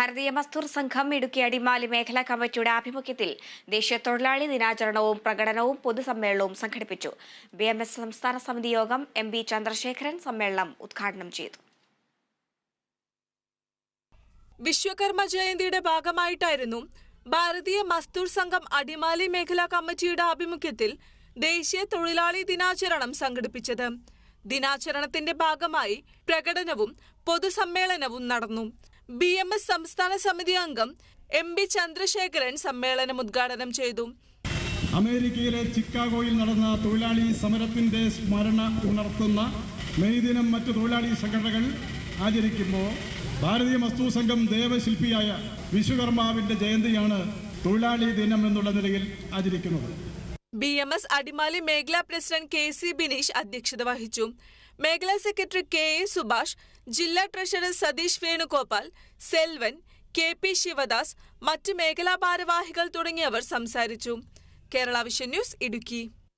ഭാരതീയ മസ്ദൂർ സംഘം ഇടുക്കി അടിമാലി മേഖലാ കമ്മിറ്റിയുടെ ആഭിമുഖ്യത്തിൽ ദേശീയ തൊഴിലാളി ദിനാചരണവും പ്രകടനവും പൊതുസമ്മേളനവും സംഘടിപ്പിച്ചു. ബി എം എസ് സംസ്ഥാന സമിതി യോഗം എം ബി ചന്ദ്രശേഖരൻ സമ്മേളനം ഉദ്ഘാടനം ചെയ്തു. വിശ്വകർമ്മ ജയന്തിയുടെ ഭാഗമായിട്ടായിരുന്നു ഭാരതീയ മസ്ദൂർ സംഘം അടിമാലി മേഖലാ കമ്മിറ്റിയുടെ ആഭിമുഖ്യത്തിൽ ദേശീയ തൊഴിലാളി ദിനാചരണം സംഘടിപ്പിച്ചത്. ദിനാചരണത്തിന്റെ ഭാഗമായി പ്രകടനവും പൊതുസമ്മേളനവും നടന്നു. ബി എം എസ് സംസ്ഥാന സമിതി അംഗം എം ബി ചന്ദ്രശേഖരൻ സമ്മേളനം ഉദ്ഘാടനം ചെയ്തു. അമേരിക്കയിലെ ചിക്കാഗോയിൽ നടന്ന തൊഴിലാളി സമരത്തിന്റെ സ്മരണ ഉണർത്തുന്ന മെയ് ദിനം മറ്റു തൊഴിലാളി സംഘടനകൾ ആചരിക്കുമ്പോൾ ഭാരതീയ വസ്തു സംഘം ദേവശില്പിയായ വിശ്വകർമാവിന്റെ ജയന്തിയാണ് തൊഴിലാളി ദിനം എന്നുള്ള നിലയിൽ ആചരിക്കുന്നത്. ബി എം എസ് അടിമാലി മേഖലാ പ്രസിഡന്റ് കെ സി ബിനീഷ് അധ്യക്ഷത വഹിച്ചു. മേഖലാ സെക്രട്ടറി കെ എ സുഭാഷ് ജില്ലാ treasurer Satheesh Venugopal Selvan K P Sivadas മറ്റ് മേഖലാ ഭാരവാഹികൾ തുടങ്ങിയവർ സംസാരിച്ചു. Kerala vision news Idukki.